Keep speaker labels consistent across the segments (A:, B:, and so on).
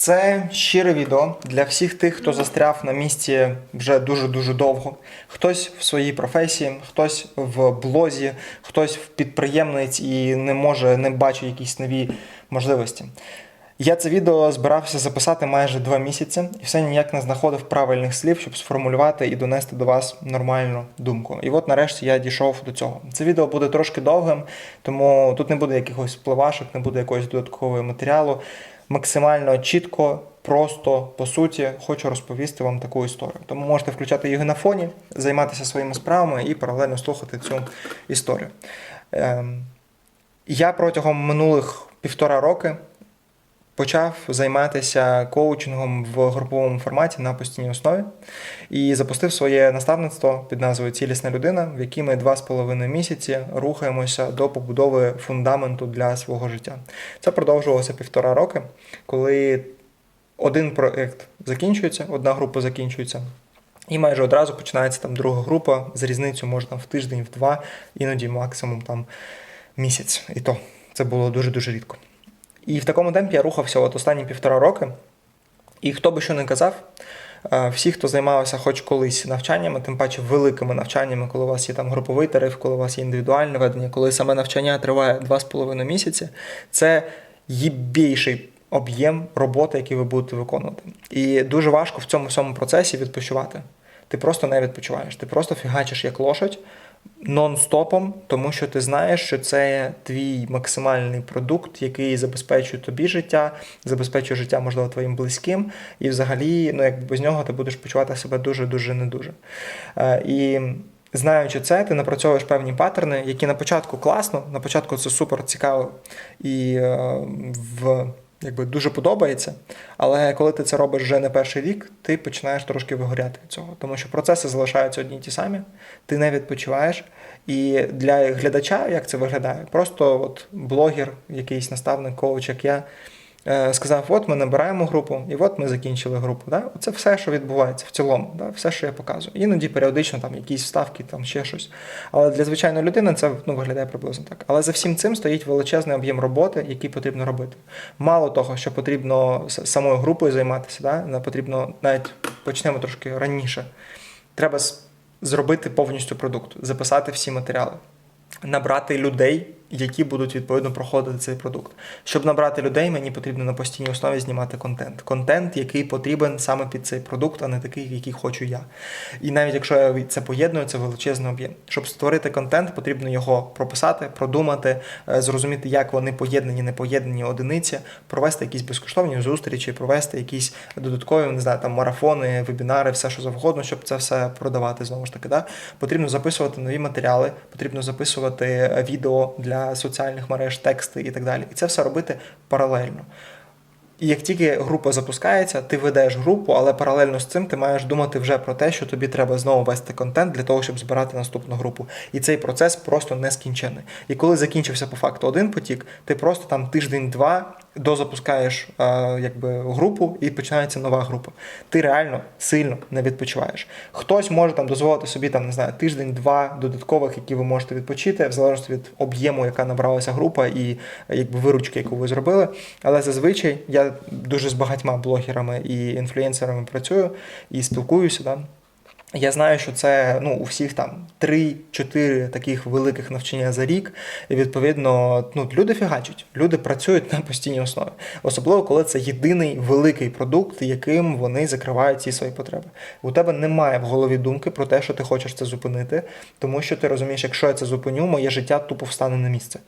A: Це щире відео для всіх тих, хто застряв на місці вже дуже-дуже довго. Хтось в своїй професії, хтось в блозі, хтось в підприємниць і не може, не бачить якісь нові можливості. Я це відео збирався записати майже два місяці і все ніяк не знаходив правильних слів, щоб сформулювати і донести до вас нормальну думку. І от нарешті я дійшов до цього. Це відео буде трошки довгим, тому тут не буде якихось впливашок, не буде якогось додаткового матеріалу. Максимально чітко, просто по суті, хочу розповісти вам таку історію. Тому можете включати її на фоні, займатися своїми справами і паралельно слухати цю історію. Ем, я протягом минулих півтора роки почав займатися коучингом в груповому форматі на постійній основі і запустив своє наставництво під назвою Цілісна людина, в якій ми два з половиною місяці рухаємося до побудови фундаменту для свого життя. Це продовжувалося півтора роки, коли один проект закінчується, одна група закінчується. І майже одразу починається там друга група з різницею можна в тиждень, в два, іноді максимум там місяць. І то це було дуже-дуже рідко. І в такому темпі я рухався от останні півтора роки. І хто би що не казав, е, всі, хто займався хоч колись навчаннями, тим паче великими навчаннями, коли у вас є там груповий тариф, коли у вас є індивідуальне ведення, коли саме навчання триває 2,5 місяці, це їбійший об'єм роботи, який ви будете виконувати. І дуже важко в цьому всьому процесі відпочивати. Ти просто не відпочиваєш, ти просто фігачиш як лошадь нон-стопом, тому що ти знаєш, що це твій максимальний продукт, який забезпечує тобі життя, забезпечує життя, можливо, твоїм близьким, і взагалі, ну як без нього ти будеш почувати себе дуже-дуже не дуже. Е, І знаючи це, ти напрацьовуєш певні паттерни, які на початку класно, на початку це супер цікаво і е, в. Якби дуже подобається, але коли ти це робиш вже не перший рік, ти починаєш трошки вигоряти від цього, тому що процеси залишаються одні й ті самі, ти не відпочиваєш. І для глядача, як це виглядає, просто от блогер, якийсь наставник, коуч, як я, сказав: от ми набираємо групу, і от ми закінчили групу. Да? Це все, що відбувається в цілому, да? все, що я показую. Іноді періодично там якісь вставки, там ще щось. Але для звичайної людини це ну, виглядає приблизно так. Але за всім цим стоїть величезний об'єм роботи, який потрібно робити. Мало того, що потрібно самою групою займатися, да? потрібно навіть почнемо трошки раніше. Треба зробити повністю продукт, записати всі матеріали, набрати людей, які будуть відповідно проходити цей продукт. Щоб набрати людей, мені потрібно на постійній основі знімати контент. Контент, який потрібен саме під цей продукт, а не такий, який хочу я. І навіть якщо я це поєдную, це величезний об'єм. Щоб створити контент, потрібно його прописати, продумати, е, зрозуміти, як вони поєднані, не поєднані одиниці, провести якісь безкоштовні зустрічі, провести якісь додаткові, не знаю, там марафони, вебінари, все що завгодно, щоб це все продавати знову ж таки. Да? Потрібно записувати нові матеріали, потрібно записувати е, відео для соціальних мереж, тексти і так далі. І це все робити паралельно. І як тільки група запускається, ти ведеш групу, але паралельно з цим ти маєш думати вже про те, що тобі треба знову вести контент для того, щоб збирати наступну групу. І цей процес просто нескінчений. І коли закінчився по факту один потік, ти просто там тиждень-два дозапускаєш е, якби групу і починається нова група. Ти реально сильно не відпочиваєш. Хтось може там дозволити собі там не знаю тиждень-два додаткових, які ви можете відпочити, в залежності від об'єму, яка набралася група, і якби виручки, яку ви зробили. Але зазвичай я дуже з багатьма блогерами і інфлюенсерами працюю і спілкуюся. Да? Я знаю, що це ну, у всіх там 3-4 таких великих навчання за рік. І відповідно, ну, люди фігачать, люди працюють на постійній основі. Особливо, коли це єдиний великий продукт, яким вони закривають ці свої потреби. У тебе немає в голові думки про те, що ти хочеш це зупинити, тому що ти розумієш, якщо я це зупиню, моє життя тупо встане на місце.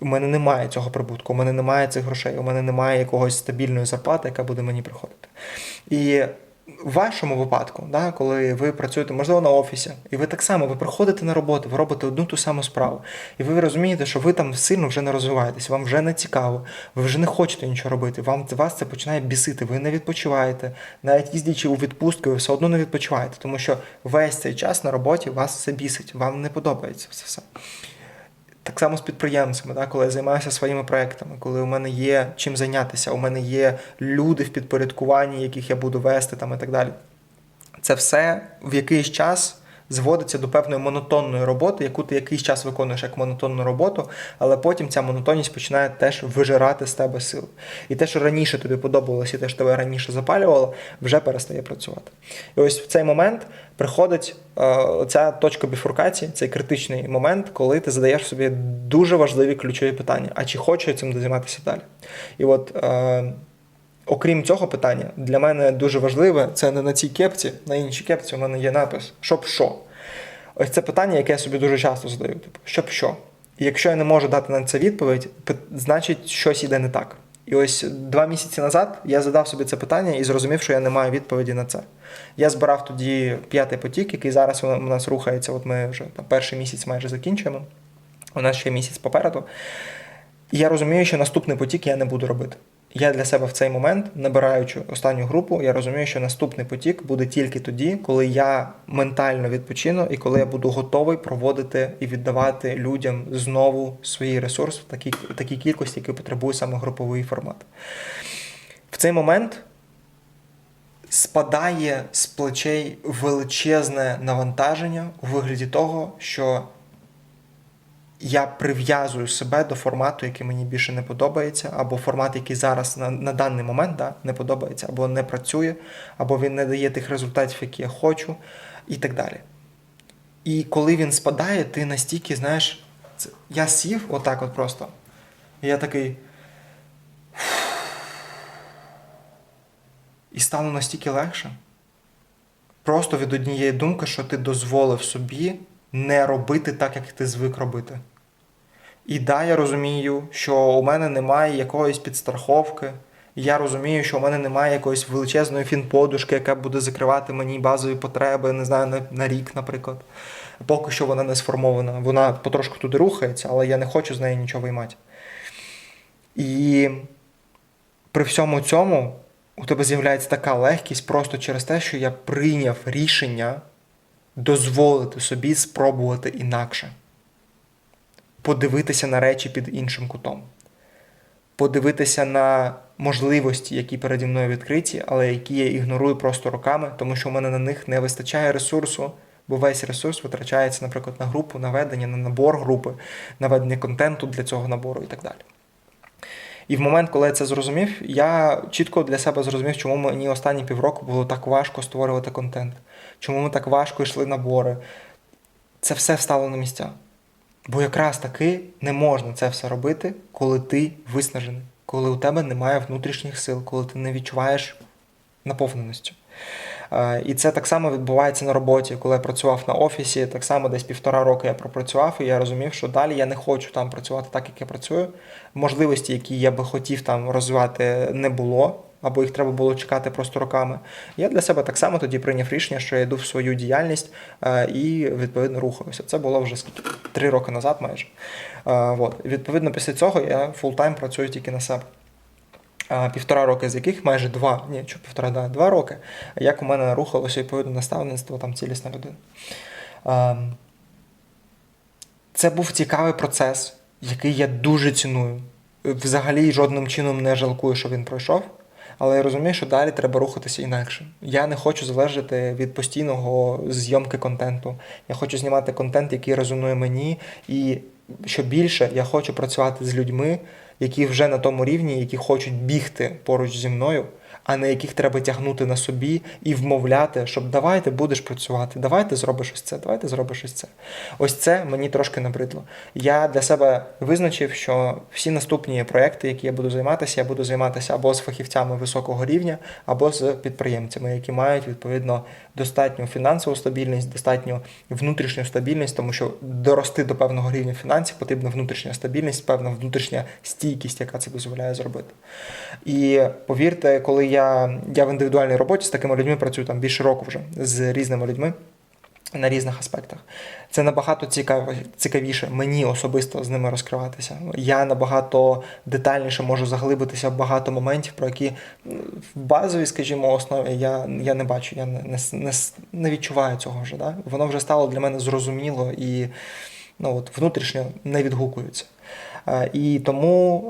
A: У мене немає цього прибутку, у мене немає цих грошей, у мене немає якогось стабільної зарплати, яка буде мені приходити. І в вашому випадку, да, коли ви працюєте, можливо, на офісі, і ви так само ви приходите на роботу, ви робите одну ту саму справу, і ви розумієте, що ви там сильно вже не розвиваєтесь, вам вже не цікаво, ви вже не хочете нічого робити. Вам вас це починає бісити, ви не відпочиваєте. Навіть їздячи у відпустку, ви все одно не відпочиваєте, тому що весь цей час на роботі вас все бісить, вам не подобається це все. Так само з підприємцями, да, коли я займаюся своїми проектами, коли у мене є чим зайнятися, у мене є люди в підпорядкуванні, яких я буду вести там і так далі. Це все в якийсь час зводиться до певної монотонної роботи, яку ти якийсь час виконуєш як монотонну роботу, але потім ця монотонність починає теж вижирати з тебе сил. І те, що раніше тобі подобалося, і те, що тебе раніше запалювало, вже перестає працювати. І ось в цей момент приходить е, ця точка біфуркації, цей критичний момент, коли ти задаєш собі дуже важливі ключові питання: а чи хочу я цим займатися далі? І от. Окрім цього питання, для мене дуже важливе це не на цій кепці, на іншій кепці у мене є напис щоб що. Ось це питання, яке я собі дуже часто задаю. Типу, щоб що? І якщо я не можу дати на це відповідь, значить щось іде не так. І ось два місяці назад я задав собі це питання і зрозумів, що я не маю відповіді на це. Я збирав тоді п'ятий потік, який зараз у нас рухається. От ми вже там, перший місяць майже закінчуємо. У нас ще місяць попереду. І я розумію, що наступний потік я не буду робити. Я для себе в цей момент, набираючи останню групу, я розумію, що наступний потік буде тільки тоді, коли я ментально відпочину і коли я буду готовий проводити і віддавати людям знову свій ресурс в такій, такій кількості, які потребує саме груповий формат. В цей момент спадає з плечей величезне навантаження у вигляді того, що я прив'язую себе до формату, який мені більше не подобається, або формат, який зараз на, на даний момент да, не подобається, або не працює, або він не дає тих результатів, які я хочу, і так далі. І коли він спадає, ти настільки, знаєш, це, я сів отак от просто. І я такий. І стало настільки легше. Просто від однієї думки, що ти дозволив собі не робити так, як ти звик робити. І да, я розумію, що у мене немає якоїсь підстраховки. Я розумію, що у мене немає якоїсь величезної фінподушки, яка буде закривати мені базові потреби, не знаю, на, на рік, наприклад. Поки що вона не сформована. Вона потрошку туди рухається, але я не хочу з неї нічого виймати. І при всьому цьому у тебе з'являється така легкість просто через те, що я прийняв рішення дозволити собі спробувати інакше, подивитися на речі під іншим кутом, подивитися на можливості, які переді мною відкриті, але які я ігнорую просто роками, тому що в мене на них не вистачає ресурсу. Бо весь ресурс витрачається, наприклад, на групу, на ведення, на набор групи, на ведення контенту для цього набору і так далі. І в момент, коли я це зрозумів, я чітко для себе зрозумів, чому мені останні півроку було так важко створювати контент, чому ми так важко йшли набори. Це все встало на місця. Бо якраз таки не можна це все робити, коли ти виснажений, коли у тебе немає внутрішніх сил, коли ти не відчуваєш наповненості. Е, І це так само відбувається на роботі, коли я працював на офісі, так само десь півтора року я пропрацював, і я розумів, що далі я не хочу там працювати так, як я працюю. Можливості, які я би хотів там розвивати, не було, або їх треба було чекати просто роками. Я для себе так само тоді прийняв рішення, що я йду в свою діяльність е, і відповідно рухаюся. Це було вже три роки назад майже. Е, От. Відповідно, після цього я фултайм працюю тільки на себе. Півтора роки, з яких майже два, ні, що півтора, да, два роки, як у мене рухалося відповідно наставництво, там цілісна людина. Це був цікавий процес, який я дуже ціную. Взагалі жодним чином не жалкую, що він пройшов. Але я розумію, що далі треба рухатися інакше. Я не хочу залежати від постійного зйомки контенту. Я хочу знімати контент, який резонує мені, і що більше, я хочу працювати з людьми, які вже на тому рівні, які хочуть бігти поруч зі мною, а не яких треба тягнути на собі і вмовляти, щоб давайте будеш працювати, давайте зробиш ось це, давайте зробиш ось це. Ось це мені трошки набридло. Я для себе визначив, що всі наступні проекти, які я буду займатися, я буду займатися або з фахівцями високого рівня, або з підприємцями, які мають відповідно достатню фінансову стабільність, достатню внутрішню стабільність, тому що дорости до певного рівня фінансів потрібна внутрішня стабільність, певна внутрішня стійкість, яка це дозволяє зробити. І повірте, коли я, я в індивідуальній роботі з такими людьми працюю там більше року вже з різними людьми. На різних аспектах це набагато цікавіше мені особисто з ними розкриватися. Я набагато детальніше можу заглибитися в багато моментів, про які в базовій, скажімо, основі я я не бачу, я не не, не, відчуваю цього вже. Да? Воно вже стало для мене зрозуміло і ну от внутрішньо не відгукуються. Е, І тому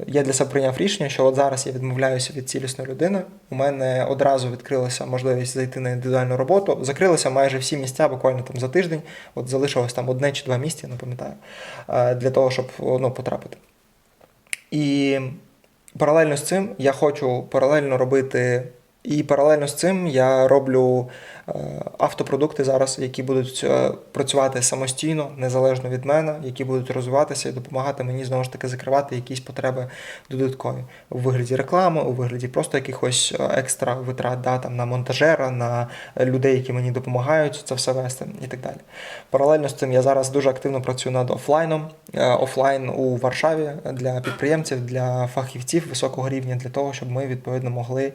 A: е, я для себе прийняв рішення, що от зараз я відмовляюся від цілісної людини. У мене одразу відкрилася можливість зайти на індивідуальну роботу. Закрилися майже всі місця буквально там за тиждень. От залишилось там одне чи два місця, не пам'ятаю, е, для того, щоб ну, потрапити. І паралельно з цим я хочу паралельно робити. І паралельно з цим я роблю е, автопродукти зараз, які будуть е, працювати самостійно, незалежно від мене, які будуть розвиватися і допомагати мені знову ж таки закривати якісь потреби додаткові у вигляді реклами, у вигляді просто якихось е, екстра витрат да, там, на монтажера, на людей, які мені допомагають це все вести і так далі. Паралельно з цим я зараз дуже активно працюю над офлайном. Офлайн у Варшаві для підприємців, для фахівців високого рівня, для того, щоб ми відповідно могли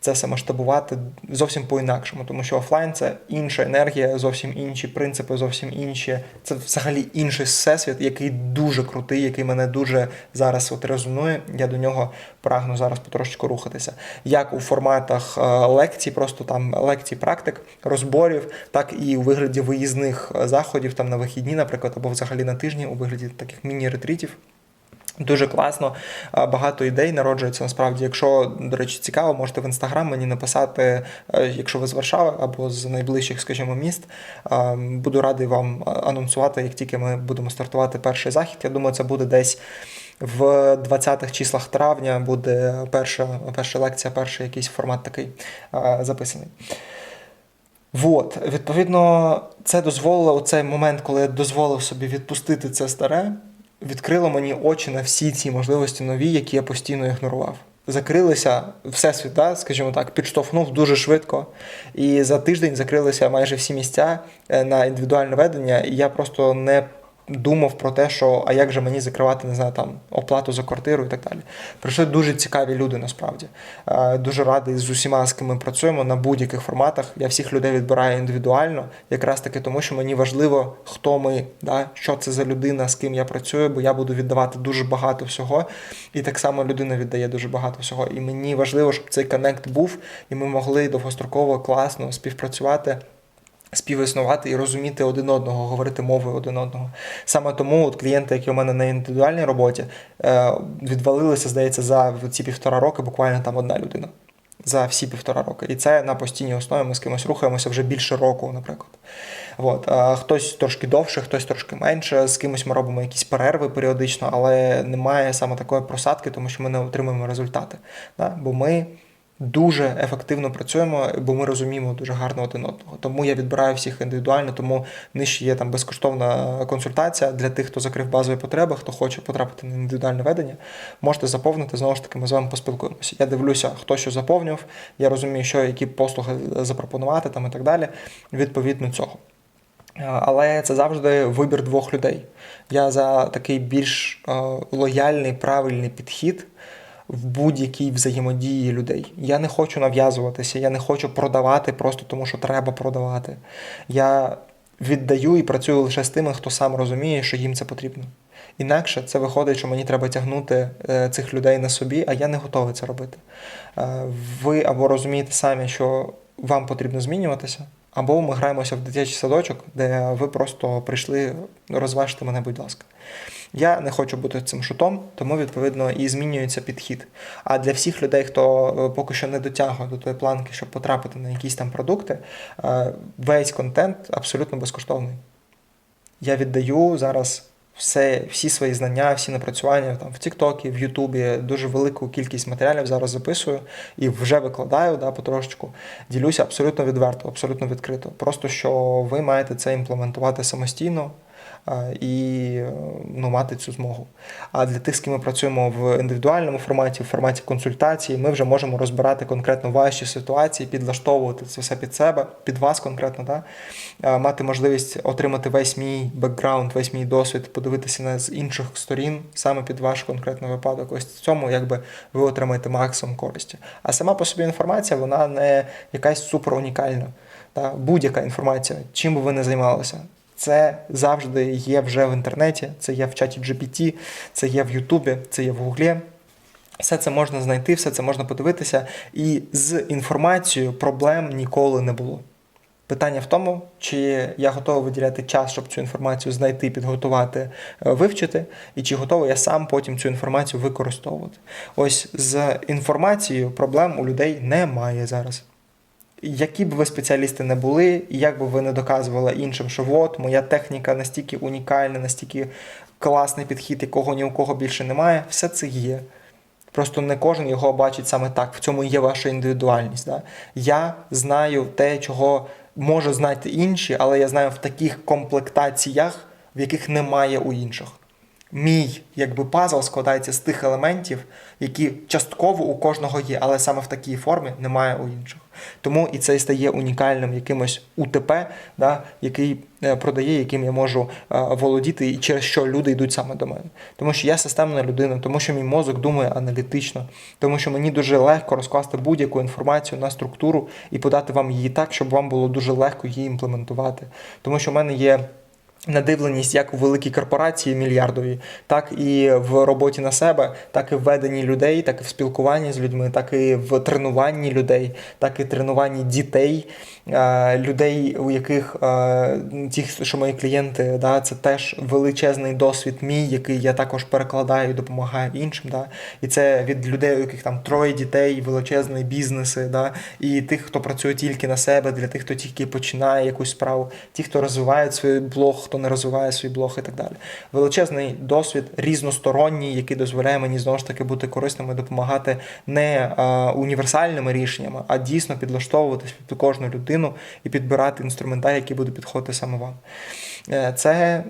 A: це все масштабувати зовсім по-інакшому, тому що офлайн це інша енергія, зовсім інші принципи, зовсім інші. Це взагалі інший всесвіт, який дуже крутий, який мене дуже зараз от резонує. Я до нього прагну зараз потрошечку рухатися. Як у форматах е, лекцій, просто там лекцій, практик, розборів, так і у вигляді виїзних е, заходів там на вихідні, наприклад, або взагалі на тижні, у вигляді таких міні-ретрітів. Дуже класно, багато ідей народжується насправді. Якщо, до речі, цікаво, можете в інстаграм мені написати, е, якщо ви з Варшави або з найближчих, скажімо, міст. Буду радий вам анонсувати, як тільки ми будемо стартувати перший захід. Я думаю, це буде десь в 20-х числах травня. Буде перша, перша лекція, перший якийсь формат такий записаний. Вот, відповідно, це дозволило у цей момент, коли я дозволив собі відпустити це старе, відкрило мені очі на всі ці можливості нові, які я постійно ігнорував. Закрилися всесвіт, да, скажімо так, підштовхнув дуже швидко. І за тиждень закрилися майже всі місця е, на індивідуальне ведення, і я просто не думав про те, що а як же мені закривати, не знаю, там оплату за квартиру і так далі. Прийшли дуже цікаві люди насправді. Е, Дуже радий з усіма, з ким ми працюємо на будь-яких форматах. Я всіх людей відбираю індивідуально, якраз таки тому, що мені важливо, хто ми, да, що це за людина, з ким я працюю, бо я буду віддавати дуже багато всього. І так само людина віддає дуже багато всього. І мені важливо, щоб цей коннект був, і ми могли довгостроково класно співпрацювати співіснувати і розуміти один одного, говорити мовою один одного. Саме тому от клієнти, які у мене на індивідуальній роботі, е, відвалилися, здається, за ці півтора роки буквально там одна людина. За всі півтора роки. І це на постійній основі ми з кимось рухаємося вже більше року, наприклад. От. Хтось трошки довше, хтось трошки менше. З кимось ми робимо якісь перерви періодично, але немає саме такої просадки, тому що ми не отримуємо результати. Бо ми дуже ефективно працюємо, бо ми розуміємо дуже гарно один одного. Тому я відбираю всіх індивідуально, тому нижче є там безкоштовна консультація для тих, хто закрив базові потреби, хто хоче потрапити на індивідуальне ведення. Можете заповнити, знову ж таки, ми з вами поспілкуємося. Я дивлюся, хто що заповнював, я розумію, що які послуги запропонувати там і так далі, відповідно цього. Але це завжди вибір двох людей. Я за такий більш е, лояльний, правильний підхід в будь-якій взаємодії людей. Я не хочу нав'язуватися, я не хочу продавати просто тому, що треба продавати. Я віддаю і працюю лише з тими, хто сам розуміє, що їм це потрібно. Інакше це виходить, що мені треба тягнути е, цих людей на собі, а я не готовий це робити. Е, ви або розумієте самі, що вам потрібно змінюватися, або ми граємося в дитячий садочок, де ви просто прийшли, розважте мене, будь ласка. Я не хочу бути цим шутом, тому відповідно і змінюється підхід. А для всіх людей, хто е, поки що не дотягує до тої планки, щоб потрапити на якісь там продукти, е, весь контент абсолютно безкоштовний. Я віддаю зараз все, всі свої знання, всі напрацювання там в Тіктокі, в Ютубі, дуже велику кількість матеріалів зараз записую і вже викладаю да, потрошечку. Ділюся абсолютно відверто, абсолютно відкрито. Просто що ви маєте це імплементувати самостійно і ну, мати цю змогу. А для тих, з ким ми працюємо в індивідуальному форматі, в форматі консультації, ми вже можемо розбирати конкретно ваші ситуації, підлаштовувати це все під себе, під вас конкретно, да? мати можливість отримати весь мій бекграунд, весь мій досвід, подивитися на з інших сторін саме під ваш конкретний випадок. Ось в цьому якби ви отримаєте максимум користі. А сама по собі інформація, вона не якась супер унікальна. Будь-яка інформація, чим би ви не займалися, це завжди є вже в інтернеті, це є в чаті GPT, це є в Ютубі, це є в Гуглі. Все це можна знайти, все це можна подивитися, і з інформацією проблем ніколи не було. Питання в тому, чи я готовий виділяти час, щоб цю інформацію знайти, підготувати, е, вивчити, і чи готовий я сам потім цю інформацію використовувати. Ось з інформацією проблем у людей немає зараз. Які б ви спеціалісти не були, і як би ви не доказували іншим, що от моя техніка настільки унікальна, настільки класний підхід, якого ні у кого більше немає, все це є. Просто не кожен його бачить саме так. В цьому є ваша індивідуальність. Да? Я знаю те, чого можу знати інші, але я знаю в таких комплектаціях, в яких немає у інших. Мій якби пазл складається з тих елементів, які частково у кожного є, але саме в такій формі немає у інших. Тому і це стає унікальним якимось УТП, да, який е, продає, яким я можу е, володіти, і через що люди йдуть саме до мене. Тому що я системна людина, тому що мій мозок думає аналітично, тому що мені дуже легко розкласти будь-яку інформацію на структуру і подати вам її так, щоб вам було дуже легко її імплементувати. Тому що в мене є. Надивленість як у великій корпорації мільярдовій, так і в роботі на себе, так і в веденні людей, так і в спілкуванні з людьми, так і в тренуванні людей, так і тренуванні дітей, е, людей, у яких е, ті, що мої клієнти, да, це теж величезний досвід мій, який я також перекладаю і допомагаю іншим. Да. І це від людей, у яких там троє дітей, величезні бізнеси, да, і тих, хто працює тільки на себе, для тих, хто тільки починає якусь справу, ті, хто розвиває свій блог, хто не розвиває свій блог і так далі. Величезний досвід різносторонній, який дозволяє мені знову ж таки бути корисним і допомагати не а, універсальними рішеннями, а дійсно підлаштовуватись під кожну людину і підбирати інструментарій, який буде підходити саме вам. Е, Це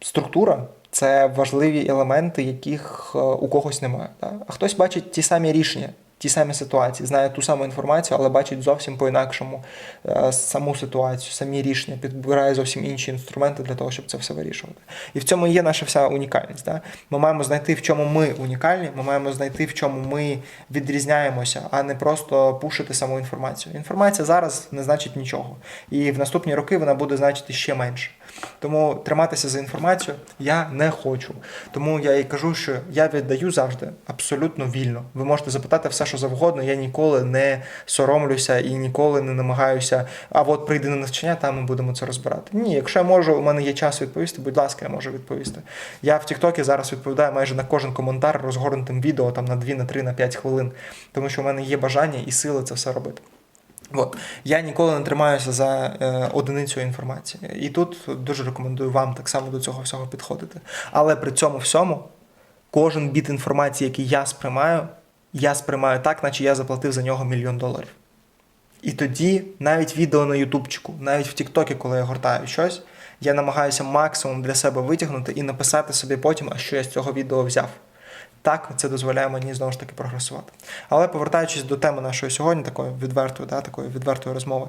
A: структура. Це важливі елементи, яких е, у когось немає. А хтось бачить ті самі рішення, ті самі ситуації, знає ту саму інформацію, але бачить зовсім по-інакшому е, саму ситуацію, самі рішення, підбирає зовсім інші інструменти для того, щоб це все вирішувати. І в цьому є наша вся унікальність. Да? Ми маємо знайти, в чому ми унікальні, ми маємо знайти, в чому ми відрізняємося, а не просто пушити саму інформацію. Інформація зараз не значить нічого. І в наступні роки вона буде значити ще менше. Тому триматися за інформацію я не хочу. Тому я і кажу, що я віддаю завжди абсолютно вільно. Ви можете запитати все, що завгодно. Я ніколи не соромлюся і ніколи не намагаюся. А от прийди на навчання, там ми будемо це розбирати. Ні, якщо я можу, у мене є час відповісти, будь ласка, я можу відповісти. Я в Тіктокі зараз відповідаю майже на кожен коментар розгорнутим відео там на 2, на 3, на 5 хвилин, тому що в мене є бажання і сили це все робити. От. Я ніколи не тримаюся за е, одиницю інформації. І тут дуже рекомендую вам так само до цього всього підходити. Але при цьому всьому кожен біт інформації, який я сприймаю, я сприймаю так, наче я заплатив за нього мільйон доларів. І тоді навіть відео на Ютубчику, навіть в Тіктокі, коли я гортаю щось, я намагаюся максимум для себе витягнути і написати собі потім, а що я з цього відео взяв. Так, це дозволяє мені знову ж таки прогресувати. Але повертаючись до теми нашої сьогодні, такої відвертої, да, такої відвертої розмови,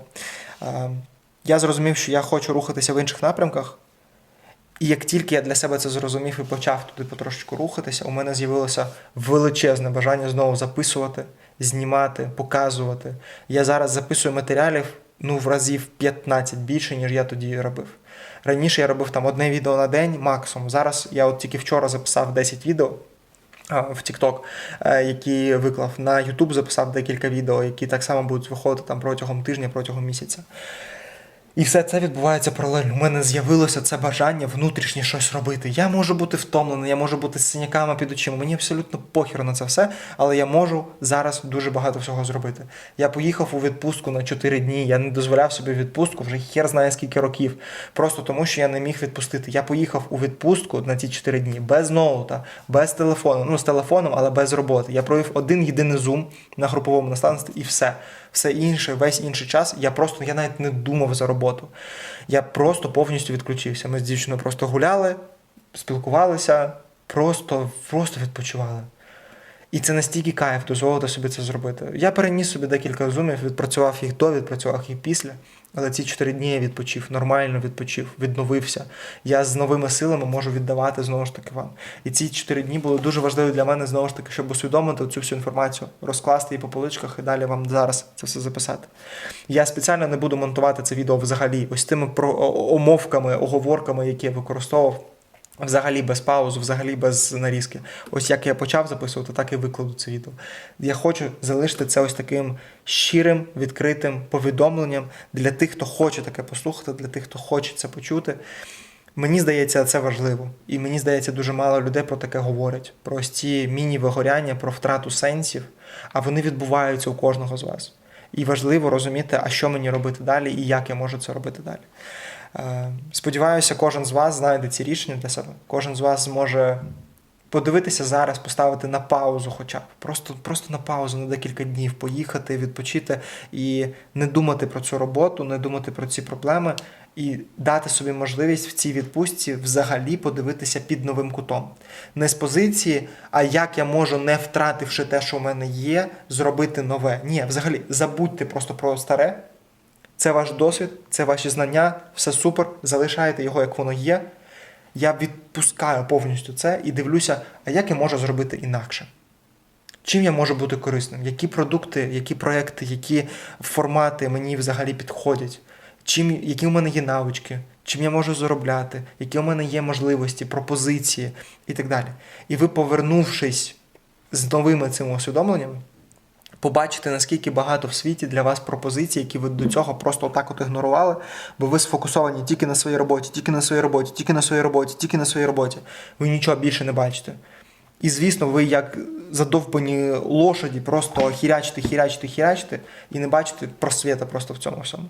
A: е, я зрозумів, що я хочу рухатися в інших напрямках. І як тільки я для себе це зрозумів і почав туди потрошечку рухатися, у мене з'явилося величезне бажання знову записувати, знімати, показувати. Я зараз записую матеріалів ну, в разів 15 більше, ніж я тоді робив. Раніше я робив там одне відео на день максимум. Зараз я от тільки вчора записав 10 відео в TikTok, який які виклав. На YouTube записав декілька відео, які так само будуть виходити там протягом тижня, протягом місяця. І все це відбувається паралельно. У мене з'явилося це бажання внутрішнє щось робити. Я можу бути втомлений, я можу бути з синяками під очима. Мені абсолютно похер на це все, але я можу зараз дуже багато всього зробити. Я поїхав у відпустку на 4 дні. Я не дозволяв собі відпустку вже хер знає скільки років. Просто тому, що я не міг відпустити. Я поїхав у відпустку на ці 4 дні без ноута, без телефону. Ну з телефоном, але без роботи. Я провів один єдиний зум на груповому наставництві і все. Все інше, весь інший час. Я просто я навіть не думав за роботу. Я просто повністю відключився. Ми з дівчиною просто гуляли, спілкувалися, просто, просто відпочивали. І це настільки кайф дозволити собі це зробити. Я переніс собі декілька зумів, відпрацював їх до, відпрацював їх після. Але ці чотири дні я відпочив, нормально відпочив, відновився. Я з новими силами можу віддавати знову ж таки вам. І ці чотири дні були дуже важливі для мене знову ж таки, щоб усвідомити цю всю інформацію, розкласти її по поличках і далі вам зараз це все записати. Я спеціально не буду монтувати це відео взагалі, ось тими омовками, оговорками, які я використовував. Взагалі без пауз, взагалі без нарізки. Ось як я почав записувати, так і викладу це відео. Я хочу залишити це ось таким щирим, відкритим повідомленням для тих, хто хоче таке послухати, для тих, хто хоче це почути. Мені здається, це важливо. І мені здається, дуже мало людей про таке говорять: про ось ці міні-вигоряння, про втрату сенсів, а вони відбуваються у кожного з вас. І важливо розуміти, а що мені робити далі і як я можу це робити далі. Е, Сподіваюся, кожен з вас знайде ці рішення для себе. Кожен з вас зможе подивитися зараз, поставити на паузу, хоча б просто, просто на паузу на декілька днів, поїхати, відпочити і не думати про цю роботу, не думати про ці проблеми, і дати собі можливість в цій відпустці взагалі подивитися під новим кутом. Не з позиції, а як я можу, не втративши те, що в мене є, зробити нове. Ні, взагалі забудьте просто про старе. Це ваш досвід, це ваші знання, все супер. Залишайте його, як воно є. Я відпускаю повністю це і дивлюся, а як я можу зробити інакше. Чим я можу бути корисним? Які продукти, які проекти, які формати мені взагалі підходять? Чим, які у мене є навички, чим я можу заробляти, які у мене є можливості, пропозиції і так далі. І ви, повернувшись з новими цими усвідомленнями, побачите, наскільки багато в світі для вас пропозицій, які ви до цього просто отак от ігнорували, бо ви сфокусовані тільки на своїй роботі, тільки на своїй роботі, тільки на своїй роботі, тільки на своїй роботі. Ви нічого більше не бачите. І звісно, ви як задовбані лошаді, просто хірячите, хірячите, хірячите, і не бачите просвіта просто в цьому всьому.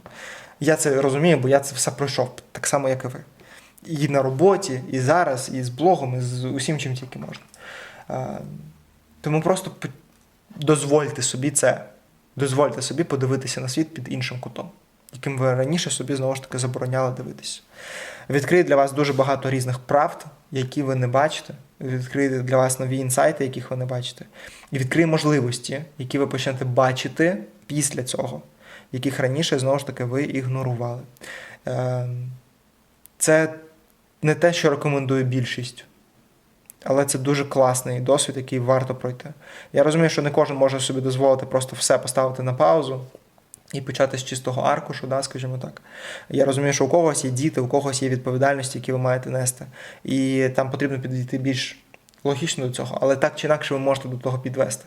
A: Я це розумію, бо я це все пройшов, так само, як і ви. І на роботі, і зараз, і з блогом, і з усім, чим тільки можна. Е, Тому просто дозвольте собі це, дозвольте собі подивитися на світ під іншим кутом, яким ви раніше собі знову ж таки забороняли дивитися. Відкриє для вас дуже багато різних правд, які ви не бачите. Відкриє для вас нові інсайти, яких ви не бачите. І відкриє можливості, які ви почнете бачити після цього, яких раніше знову ж таки ви ігнорували. Е, Це не те, що рекомендує більшість. Але це дуже класний досвід, який варто пройти. Я розумію, що не кожен може собі дозволити просто все поставити на паузу і почати з чистого аркушу, да, скажімо так. Я розумію, що у когось є діти, у когось є відповідальності, які ви маєте нести. І там потрібно підійти більш логічно до цього, але так чи інакше ви можете до того підвести.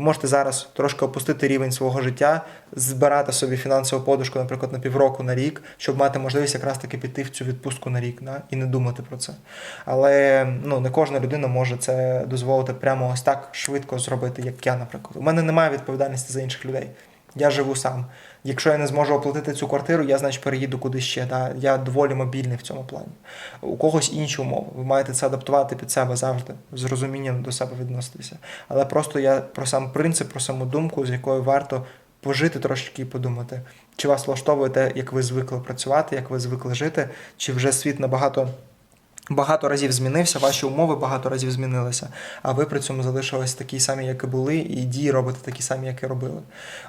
A: Можете зараз трошки опустити рівень свого життя, збирати собі фінансову подушку, наприклад, на півроку на рік, щоб мати можливість якраз таки піти в цю відпустку на рік да, і не думати про це. Але ну, не кожна людина може це дозволити прямо ось так швидко зробити, як я, наприклад. У мене немає відповідальності за інших людей. Я живу сам. Якщо я не зможу оплатити цю квартиру, я значить переїду куди ще. Да? Я доволі мобільний в цьому плані. У когось інші умови. Ви маєте це адаптувати під себе завжди, з розумінням до себе відноситися. Але просто я про сам принцип, про саму думку, з якою варто пожити трошки і подумати, чи вас влаштовує те, як ви звикли працювати, як ви звикли жити, чи вже світ набагато. Багато разів змінився, ваші умови багато разів змінилися, а ви при цьому залишились такі самі, як і були, і дії робите такі самі, як і робили.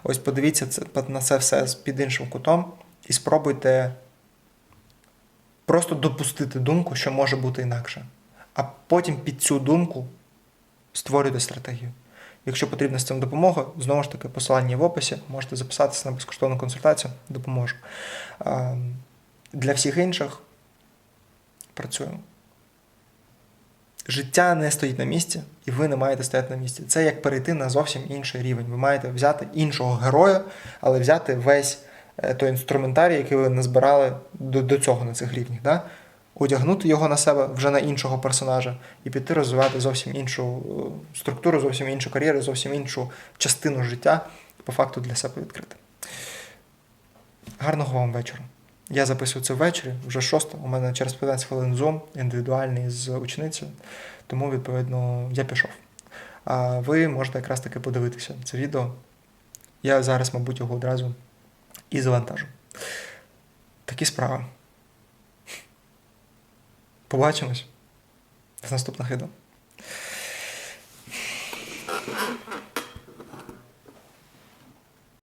A: Ось подивіться це, на це все під іншим кутом і спробуйте просто допустити думку, що може бути інакше. А потім під цю думку створюйте стратегію. Якщо потрібна з цим допомога, знову ж таки, посилання в описі, можете записатися на безкоштовну консультацію, допоможу. Для всіх інших працюємо. Життя не стоїть на місці, і ви не маєте стояти на місці. Це як перейти на зовсім інший рівень. Ви маєте взяти іншого героя, але взяти весь е, той інструментарій, який ви назбирали до, до цього на цих рівнях. Да? Одягнути його на себе вже на іншого персонажа і піти розвивати зовсім іншу е, структуру, зовсім іншу кар'єру, зовсім іншу частину життя, по факту для себе відкрити. Гарного вам вечора. Я записую це ввечері, вже шоста. У мене через 15 хвилин зум індивідуальний з ученицею, тому, відповідно, я пішов. А ви можете якраз таки подивитися це відео. Я зараз, мабуть, його одразу і завантажу. Такі справи. Побачимось в наступних відео.